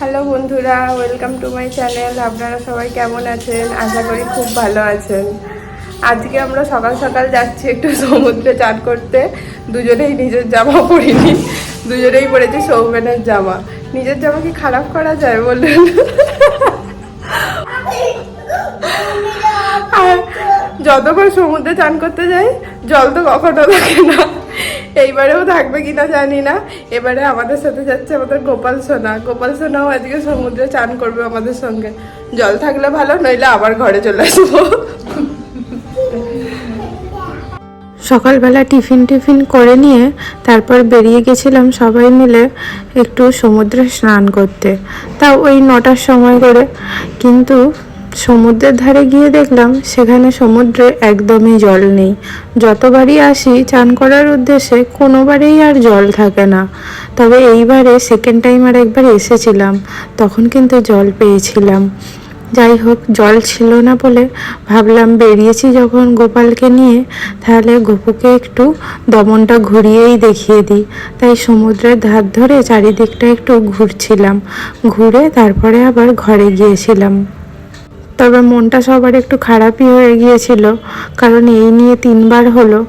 Hello বন্ধুরা, welcome to my channel. আপনারা সবাই কেমন আছেন? আশা করি খুব ভালো আছেন। আজকে আমরা সকাল সকাল যাচ্ছি একটু সমুদ্রে চান করতে। দুজনেই নিজের জামা পরিনি। দুজনেই পরেছি সৌমেনের জামা। নিজের জামা কি খারাপ করা যায় বলুন? আর যতবার সমুদ্রে চান করতে যাই, জল তো কখনো থাকে না। এইবারেও থাকবে কিনা জানি না। এবারে আমাদের সাথে যাচ্ছে আমাদের গোপাল সোনা। গোপাল সোনাও আজকে সমুদ্রে চান করবে আমাদের সঙ্গে। জল থাকলে ভালো, নইলে আবার ঘরে চলে আসব। সকালবেলা টিফিন টিফিন করে নিয়ে তারপর বেরিয়ে গেছিলাম সবাই মিলে একটু সমুদ্রে স্নান করতে। তাও ওই নটার সময় করে। কিন্তু সমুদ্রের ধারে গিয়ে দেখলাম, সেখানে সমুদ্রে একদমই জল নেই। যতবারই আসি, চান করার উদ্দেশ্যে কোনোবারেই আর জল থাকে না। তবে এইবারে সেকেন্ড টাইম আর একবার এসেছিলাম, তখন কিন্তু জল পেয়েছিলাম। যাই হোক, জল ছিল না বলে ভাবলাম বেরিয়েছি যখন গোপালকে নিয়ে, তাহলে গোপুকে একটু দমনটা ঘুরিয়েই দেখিয়ে দিই। তাই সমুদ্রের ধার ধরে চারিদিকটা একটু ঘুরছিলাম। ঘুরে তারপরে আবার ঘরে গিয়েছিলাম। তবে মনটা সবার একটু খারাপই হয়ে গিয়েছিল কারণ এই নিয়ে তিনবার হলো।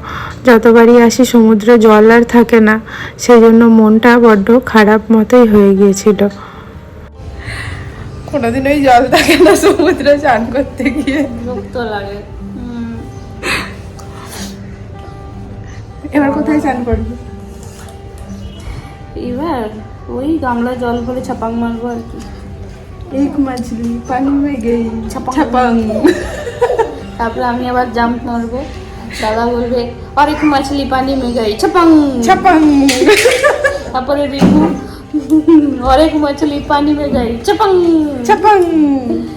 যতবারই আসি সমুদ্রে জল আর থাকে না সেই জন্য মনটা বড্ড খারাপ মতোই হয়ে গিয়েছিল। কোনোদিনই জল থাকে না সমুদ্রে চান করতে গিয়ে। বিরক্ত লাগে। এবার কোথায় চান করবি? এবার ওই গামলায় জল ভরে ছাপাং মারবো আর কি। এক মাছলি পানি হয়ে গেই ছাপাং। ছাপাং তারপরে আমি আবার জাম্প মারবো দাদা বলবে আর এক মাছলি পানি মে গাই ছাপাং ছাপাং তারপরে রিভু और एक मछली पानी में गई चपंग ছাপাং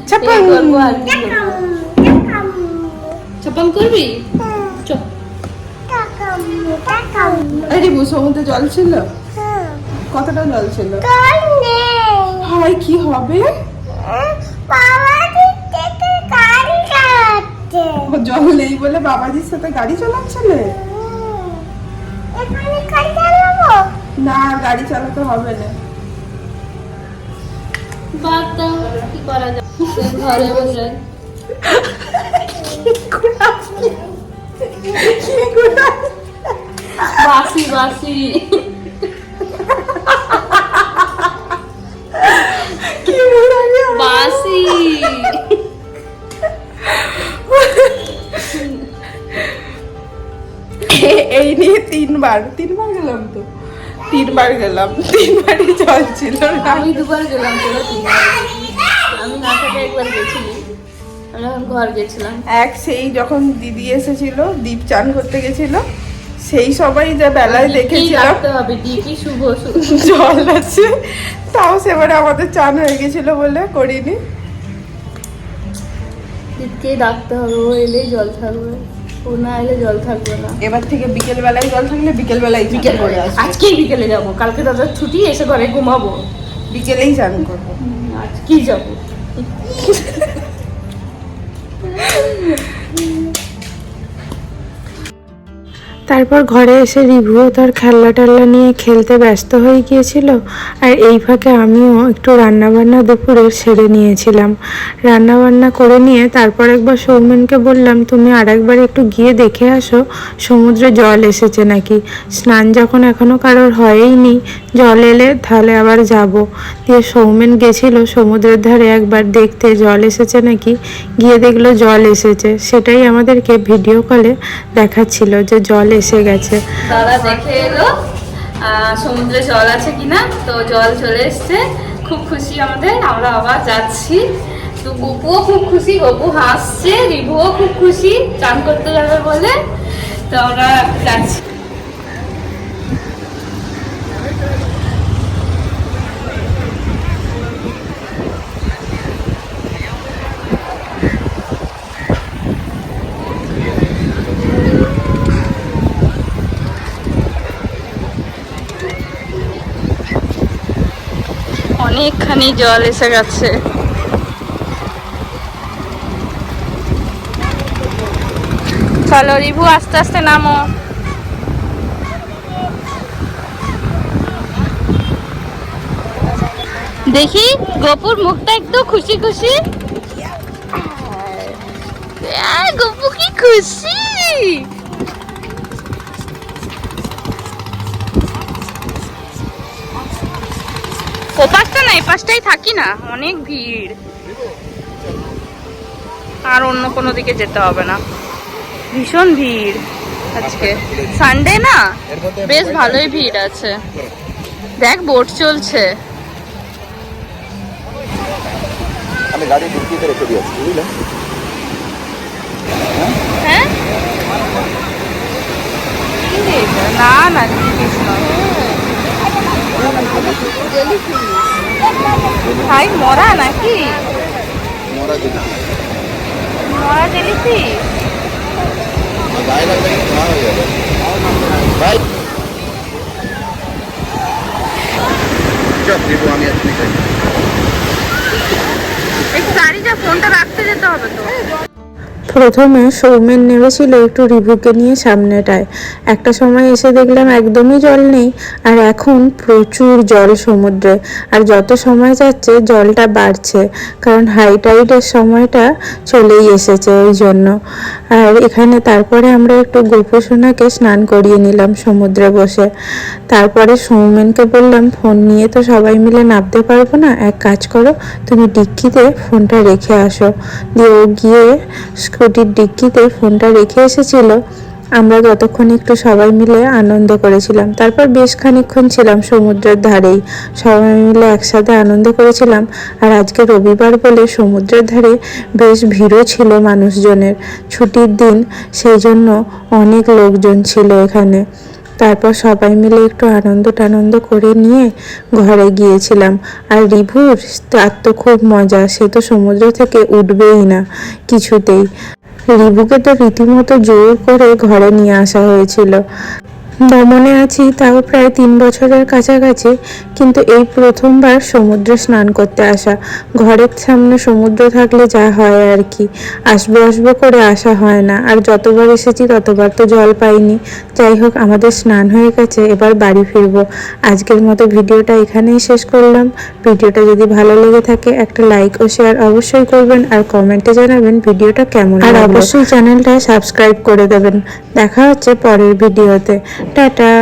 ছাপাং এই করবো আর কি করবো। চপং করবি চপ আরে বু সমুদ্রে জল ছিল কতটা জল ছিল হাই কি হবে? ও জল নেই বলে বাবাজির সাথে গাড়ি চালাচ্ছিলে? না গাড়ি চালাতে হবে না। কি করা যায়? ঘরে বসে। বাসি বাসি। এই নিয়ে তিনবার তিনবার গেলাম তো। তিনবার গেলাম তিনবারই জল ছিল আমি দুবার গেলাম আমি না থেকে একবার গেছিলি। আমি ঘর গেছিলাম। এক সেই যখন দিদি এসেছিল দীপ চান করতে গেছিল সেই সবাই যা বেলায় দেখেছিলাম। জল আছে। তাও সেবারে আমাদের চান হয়ে গেছিল বলে করিনি। শীতকেই ডাকতে হবে ও এলেই জল থাকবে। ও না এলে জল থাকবে না। এবার থেকে বিকেল বেলায় জল থাকলে বিকেল বেলায় বিকেল করে আজকেই বিকেলে যাব। কালকে দাদার ছুটি এসে ঘরে ঘুমাবো। বিকেলেই চান করব। আজকেই যাব। তারপর ঘরে এসে রিভুও তার খেলনা টেলনা নিয়ে খেলতে ব্যস্ত হয়ে গিয়েছিল আর এই ফাঁকে আমিও একটু রান্নাবান্না দুপুরে সেরে নিয়েছিলাম। রান্নাবান্না করে নিয়ে তারপর একবার সৌমেনকে বললাম, তুমি আরেকবার একটু গিয়ে দেখে আসো, সমুদ্রে জল এসেছে নাকি? স্নান যখন এখনও কারোর হয়ইনি জল এলে তাহলে আবার যাব। দিয়ে সৌমেন গেছিল সমুদ্রের ধারে একবার দেখতে, জল এসেছে নাকি? গিয়ে দেখল, জল এসেছে। সেটাই আমাদেরকে ভিডিও কলে দেখাচ্ছিল যে জল এসে গেছে। দাদা দেখে এলো। সমুদ্রে জল আছে কিনা? তো জল চলে এসছে। খুব খুশি আমাদের। আমরা আবার যাচ্ছি। তো গপুও খুব খুশি, গপু হাসছে, রিভুও খুব খুশি, চান করতে যাবে বলে। তো আমরা যাচ্ছি। অনেকখানি জল এসে গেছে। চলো, রিভু, আস্তে আস্তে নামো। দেখি, গপুর মুখটা একটু খুশি খুশি। গপু, কি খুশি? ওপাশটা না এপাশটাই থাকি না অনেক ভিড়। আর অন্য কোনো দিকে যেতে হবে না। ভীষণ ভিড় আজকে। সানডে না? বেশ ভালোই ভিড় আছে। দেখ বোট চলছে। আমি গাড়ি ঢুকিয়ে রেখে দিয়েছি বুঝলে? হ্যাঁ? না না জিনিস নয় ভাই মরা নাকি? মরা ভাই। আমি একটু গাড়িটা ফোনটা রাখতে যেতে হবে তো। প্রথমে সৌমেন নেমেছিল একটু রিভুকে নিয়ে সামনেটায়। একটা সময় এসে দেখলাম একদমই জল নেই, আর এখন প্রচুর জল সমুদ্রে। আর যত সময় যাচ্ছে, জলটা বাড়ছে, কারণ হাই টাইডের সময়টা চলেই এসেছে ওই জন্য। আর এখানে তারপরে আমরা একটু গোপসোনাকে স্নান করিয়ে নিলাম সমুদ্রে বসে। তারপরে সৌমেনকে বললাম, ফোন নিয়ে তো সবাই মিলে নামতে পারব না। এক কাজ করো, তুমি ডিক্কিতে ফোনটা রেখে আসো। দিয়ে ও গিয়ে স্কুটির ডিক্কিতে ফোনটা রেখে এসেছিল। আমরা যতক্ষণ একটু সবাই মিলে আনন্দ করেছিলাম। তারপর বেশ খানিকক্ষণ ছিলাম সমুদ্রের ধারেই। সবাই মিলে একসাথে আনন্দ করেছিলাম। আর আজকে রবিবার বলে সমুদ্রের ধারে বেশ ভিড়ও ছিল মানুষজনের। ছুটির দিন, সেই জন্য অনেক লোকজন ছিল এখানে। তারপর সবাই মিলে একটু আনন্দ টানন্দ করে নিয়ে ঘরে গিয়েছিলাম। আর রিভুর, তার তো খুব মজা, সে তো সমুদ্র থেকে উঠবেই না কিছুতেই। রিভুকে তো রীতিমতো জোর করে ঘরে নিয়ে আসা হয়েছিল। দমনে আছি তাও প্রায় তিন বছরের কাছাকাছি কিন্তু এই প্রথমবার সমুদ্রে স্নান করতে আসা। ঘরের সামনে সমুদ্র থাকলে যা হয় আর কি। আসব আসব করে আসা হয় না। আর যতবার এসেছি ততবার তো জল পাইনি। যাই হোক আমাদের স্নান হয়ে গেছে এবার বাড়ি ফিরবো। আজকের মতো ভিডিওটা এখানেই শেষ করলাম। ভিডিওটা যদি ভালো লেগে থাকে একটা লাইক ও শেয়ার অবশ্যই করবেন আর কমেন্টে জানাবেন ভিডিওটা কেমন আর অবশ্যই চ্যানেলটা সাবস্ক্রাইব করে দেবেন। দেখা হচ্ছে পরের ভিডিওতে। টাটা